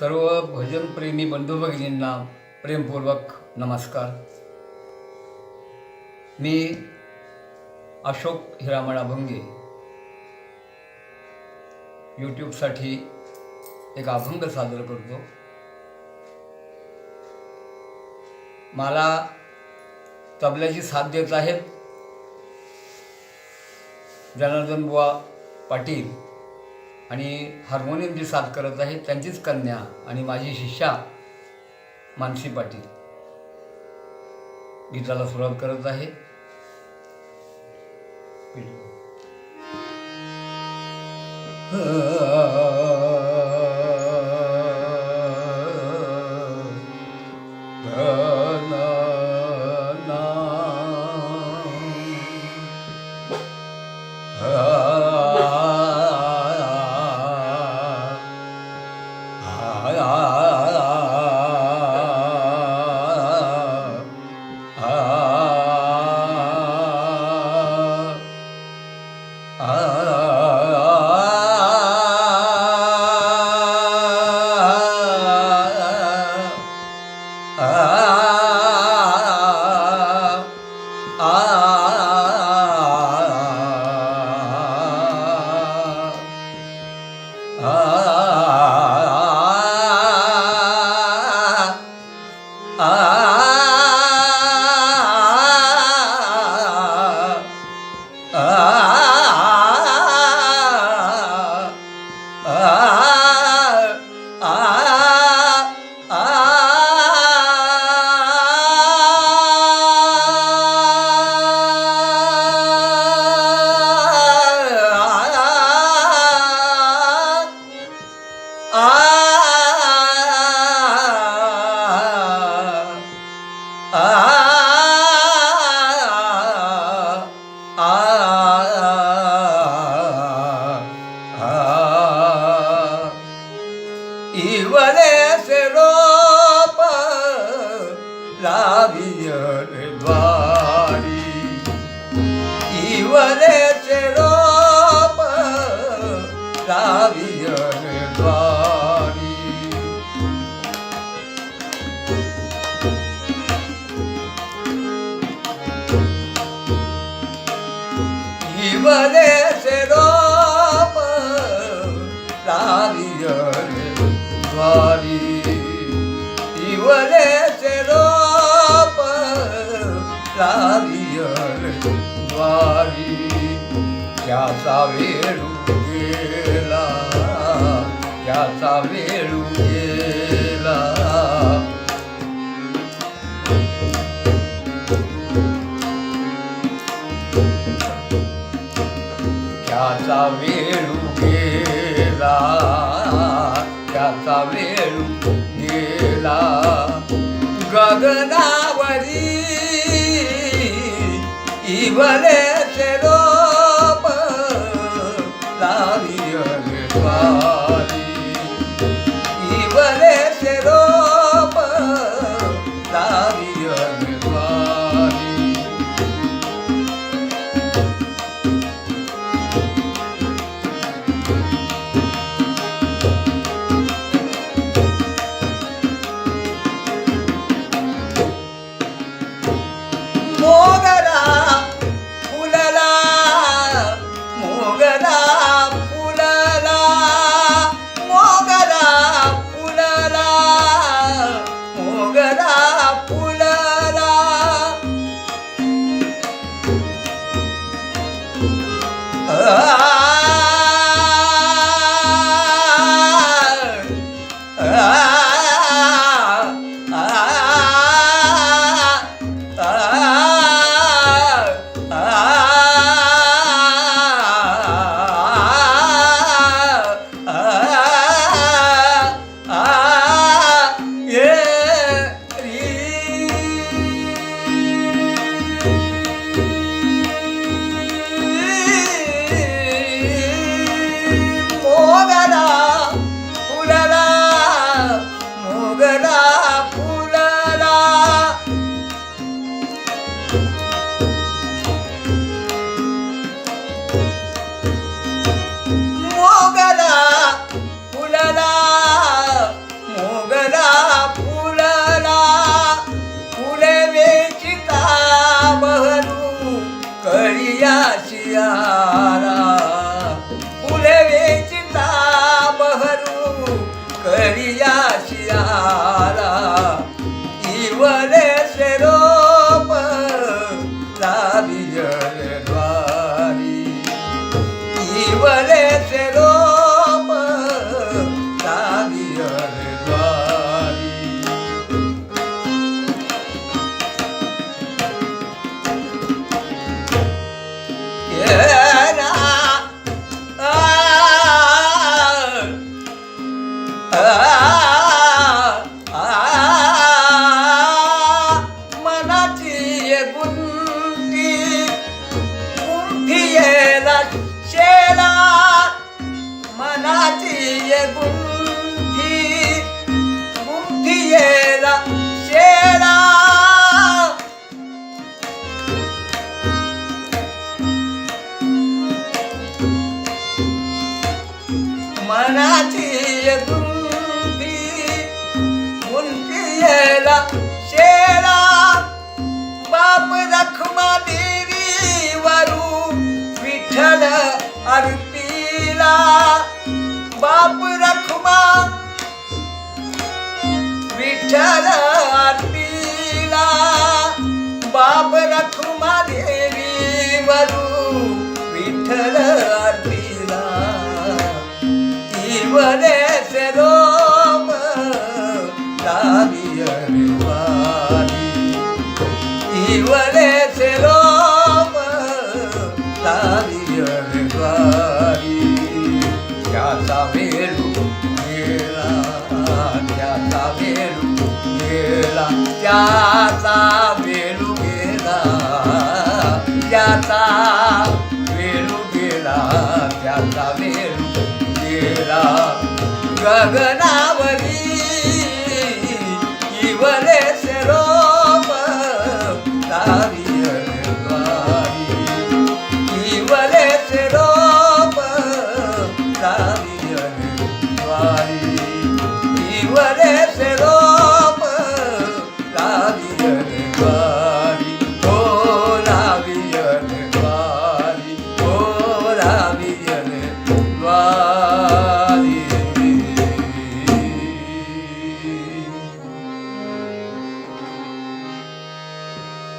सर्व भजनप्रेमी बंधू भगिनींना प्रेमपूर्वक नमस्कार. मी अशोक हिरामणा भंगे. यूट्यूबसाठी एक अभंग सादर करतो. मला तबल्याची साथ देत आहेत. जनार्दन बुवा पाटील. आणि हार्मोनियम जी साथ करत आहे त्यांचीच कन्या आणि माझी शिष्या मानसी पाटील. गीताला सुरुवात करत आहे. ah Igual es Europa, la viña del Bari. Igual es Europa, la viña del Bari. त्याचा वेळू गेला त्याचा वेळू गेला. त्याचा वेळू गेला त्याचा वेळू गेला. गगनावरी इवले দাঁড়িয়ে येला शेला मनाची ये गुंठी गुंठी येला शेला मनाची ये गुंठी गुंठी येला शेला बाप रखमा आरतीला बाप रखमा. विठ्ठल आरतीला बाप रखमा देवी वरू विठ्ठल आरतीला. इवले त्याचा वेणू गेला त्याचा वेणू गेला. गगनावरी